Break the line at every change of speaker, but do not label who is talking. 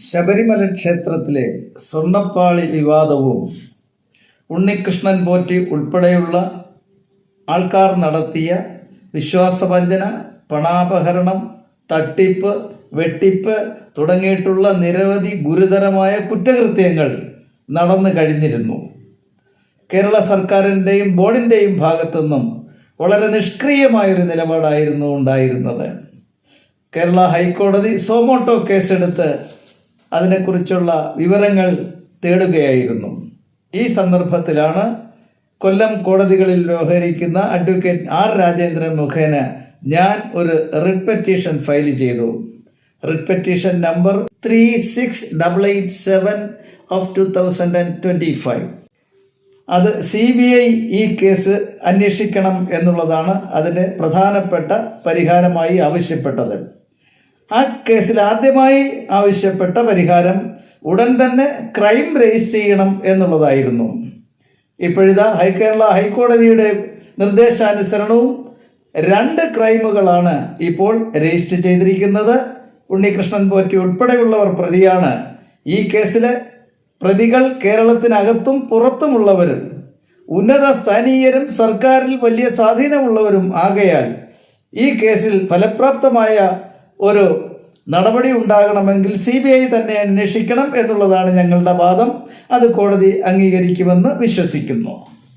ശബരിമല ക്ഷേത്രത്തിലെ സ്വർണപ്പാളി വിവാദവും ഉണ്ണികൃഷ്ണൻ പോറ്റി ഉൾപ്പെടെയുള്ള ആൾക്കാർ നടത്തിയ വിശ്വാസവഞ്ചന പണാപഹരണം തട്ടിപ്പ് വെട്ടിപ്പ് തുടങ്ങിയിട്ടുള്ള നിരവധി ഗുരുതരമായ കുറ്റകൃത്യങ്ങൾ നടന്നു കഴിഞ്ഞിരുന്നു. കേരള സർക്കാരിന്റെയും ബോർഡിന്റെയും ഭാഗത്തുനിന്നും വളരെ നിഷ്ക്രിയമായൊരു നിലപാടായിരുന്നു ഉണ്ടായിരുന്നത്. കേരള ഹൈക്കോടതി സോമോട്ടോ കേസെടുത്ത് അതിനെക്കുറിച്ചുള്ള വിവരങ്ങൾ തേടുകയായിരുന്നു. ഈ സന്ദർഭത്തിലാണ് കൊല്ലം കോടതികളിൽ വ്യവഹരിക്കുന്ന അഡ്വക്കേറ്റ് ആർ രാജേന്ദ്രൻ മുഖേന ഞാൻ ഒരു റിട്ട് പെറ്റീഷൻ ഫയൽ ചെയ്തു. Writ petition number three six double eight seven of two thousand and twenty five. അത് സി ബി ഐ ഈ കേസ് അന്വേഷിക്കണം എന്നുള്ളതാണ് അതിന്റെ പ്രധാനപ്പെട്ട പരിഹാരമായി ആവശ്യപ്പെട്ടത്. ആ കേസിൽ ആദ്യമായി ആവശ്യപ്പെട്ട പരിഹാരം ഉടൻ തന്നെ ക്രൈം രജിസ്റ്റർ ചെയ്യണം എന്നുള്ളതായിരുന്നു. ഇപ്പോഴിതാ ഹൈ കേരള ഹൈക്കോടതിയുടെ നിർദ്ദേശാനുസരണവും രണ്ട് ക്രൈമുകളാണ് ഇപ്പോൾ രജിസ്റ്റർ ചെയ്തിരിക്കുന്നത്. ഉണ്ണികൃഷ്ണൻ പോറ്റി ഉൾപ്പെടെയുള്ളവർ പ്രതിയാണ്. ഈ കേസിലെ പ്രതികൾ കേരളത്തിനകത്തും പുറത്തുമുള്ളവരും ഉന്നത സ്ഥാനീയരും സർക്കാരിൽ വലിയ സ്വാധീനമുള്ളവരും ആകയാൽ ഈ കേസിൽ ഫലപ്രാപ്തമായ ഒരു നടപടി ഉണ്ടാകണമെങ്കിൽ സി ബി ഐ തന്നെ അന്വേഷിക്കണം എന്നുള്ളതാണ് ഞങ്ങളുടെ വാദം. അത് കോടതി അംഗീകരിക്കുമെന്ന് വിശ്വസിക്കുന്നു.